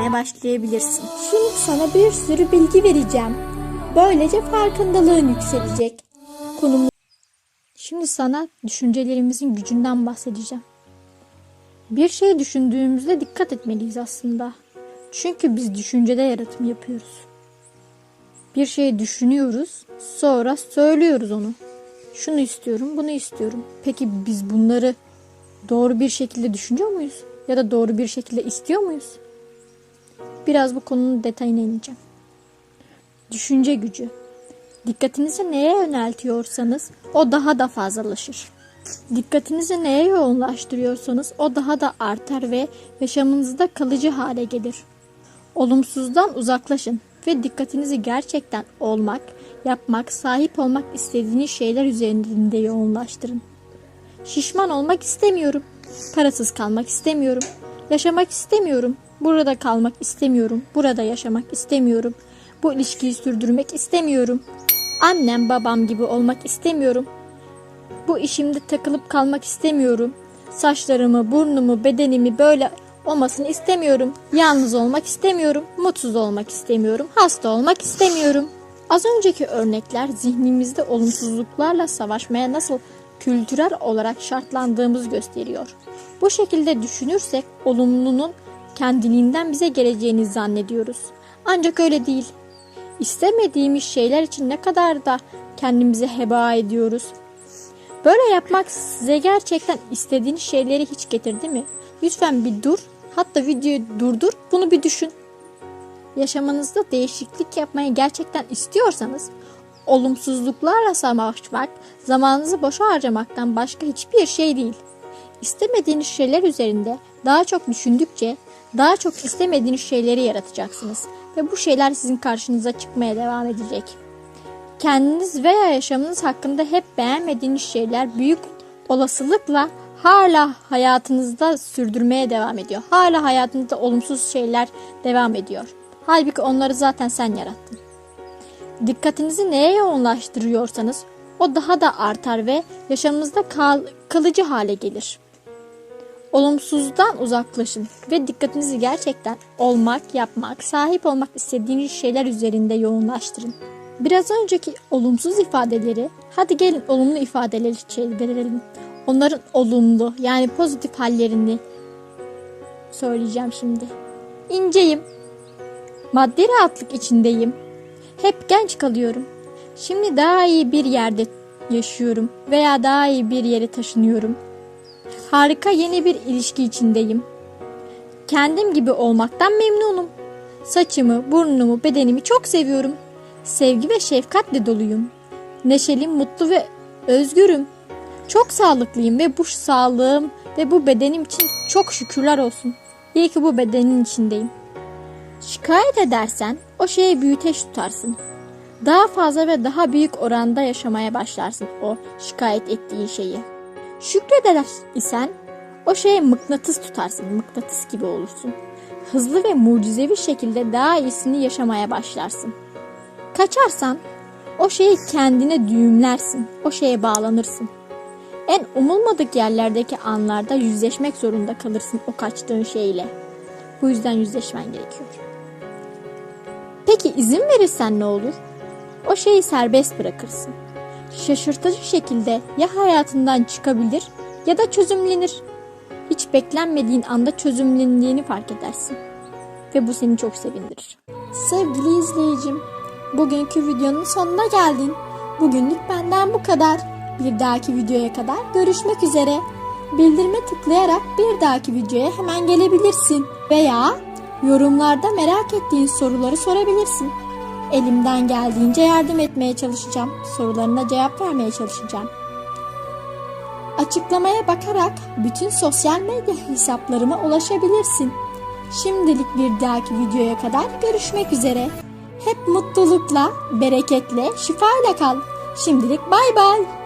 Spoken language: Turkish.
yaşamaya başlayabilirsin. Şimdi sana bir sürü bilgi vereceğim. Böylece farkındalığın yükselecek. Konum Şimdi sana düşüncelerimizin gücünden bahsedeceğim. Bir şey düşündüğümüzde dikkat etmeliyiz aslında. Çünkü biz düşüncede yaratım yapıyoruz. Bir şey düşünüyoruz, sonra söylüyoruz onu. Şunu istiyorum, bunu istiyorum. Peki biz bunları doğru bir şekilde düşünüyor muyuz? Ya da doğru bir şekilde istiyor muyuz? Biraz bu konunun detayına ineceğim. Düşünce gücü. Dikkatinizi neye yöneltiyorsanız o daha da fazlalaşır. Dikkatinizi neye yoğunlaştırıyorsanız o daha da artar ve yaşamınızda kalıcı hale gelir. Olumsuzdan uzaklaşın ve dikkatinizi gerçekten olmak, yapmak, sahip olmak istediğiniz şeyler üzerinde yoğunlaştırın. Şişman olmak istemiyorum. Parasız kalmak istemiyorum. Yaşamak istemiyorum. Burada kalmak istemiyorum. Burada yaşamak istemiyorum. Bu ilişkiyi sürdürmek istemiyorum. Annem babam gibi olmak istemiyorum. Bu işimde takılıp kalmak istemiyorum. Saçlarımı, burnumu, bedenimi böyle olmasını istemiyorum. Yalnız olmak istemiyorum. Mutsuz olmak istemiyorum. Hasta olmak istemiyorum. Az önceki örnekler zihnimizde olumsuzluklarla savaşmaya nasıl kültürel olarak şartlandığımız gösteriyor. Bu şekilde düşünürsek olumlunun kendiliğinden bize geleceğini zannediyoruz. Ancak öyle değil. İstemediğimiz şeyler için ne kadar da kendimizi heba ediyoruz. Böyle yapmak size gerçekten istediğiniz şeyleri hiç getirdi mi? Lütfen bir dur, hatta videoyu durdur, bunu bir düşün. Yaşamanızda değişiklik yapmayı gerçekten istiyorsanız, olumsuzluklarla savaşmak, zamanınızı boşa harcamaktan başka hiçbir şey değil. İstemediğiniz şeyler üzerinde daha çok düşündükçe daha çok istemediğiniz şeyleri yaratacaksınız ve bu şeyler sizin karşınıza çıkmaya devam edecek. Kendiniz veya yaşamınız hakkında hep beğenmediğiniz şeyler büyük olasılıkla hala hayatınızda sürdürmeye devam ediyor. Hala hayatınızda olumsuz şeyler devam ediyor. Halbuki onları zaten sen yarattın. Dikkatinizi neye yoğunlaştırıyorsanız o daha da artar ve yaşamınızda kal- kalıcı hale gelir. Olumsuzdan uzaklaşın ve dikkatinizi gerçekten olmak, yapmak, sahip olmak istediğiniz şeyler üzerinde yoğunlaştırın. Biraz önceki olumsuz ifadeleri, hadi gelin olumlu ifadeleri çevirelim. Onların olumlu yani pozitif hallerini söyleyeceğim şimdi. İnceyim. Maddi rahatlık içindeyim. Hep genç kalıyorum. Şimdi daha iyi bir yerde yaşıyorum veya daha iyi bir yere taşınıyorum. Harika yeni bir ilişki içindeyim. Kendim gibi olmaktan memnunum. Saçımı, burnumu, bedenimi çok seviyorum. Sevgi ve şefkatle doluyum. Neşeli, mutlu ve özgürüm. Çok sağlıklıyım ve bu sağlığım ve bu bedenim için çok şükürler olsun. İyi ki bu bedenin içindeyim. Şikayet edersen o şeyi büyüteç tutarsın. Daha fazla ve daha büyük oranda yaşamaya başlarsın o şikayet ettiğin şeyi. Şükreder isen o şeye mıknatıs tutarsın, mıknatıs gibi olursun. Hızlı ve mucizevi şekilde daha iyisini yaşamaya başlarsın. Kaçarsan o şeyi kendine düğümlersin, o şeye bağlanırsın. En umulmadık yerlerdeki anlarda yüzleşmek zorunda kalırsın o kaçtığın şeyle. Bu yüzden yüzleşmen gerekiyor. Peki izin verirsen ne olur? O şeyi serbest bırakırsın. Şaşırtıcı şekilde ya hayatından çıkabilir ya da çözümlenir. Hiç beklenmediğin anda çözümlendiğini fark edersin. Ve bu seni çok sevindirir. Sevgili izleyicim, bugünkü videonun sonuna geldin. Bugünlük benden bu kadar. Bir dahaki videoya kadar görüşmek üzere. Bildirime tıklayarak bir dahaki videoya hemen gelebilirsin. Veya yorumlarda merak ettiğin soruları sorabilirsin. Elimden geldiğince yardım etmeye çalışacağım. Sorularına cevap vermeye çalışacağım. Açıklamaya bakarak bütün sosyal medya hesaplarıma ulaşabilirsin. Şimdilik bir dahaki videoya kadar görüşmek üzere. Hep mutlulukla, bereketle, şifayla kal. Şimdilik bay bay.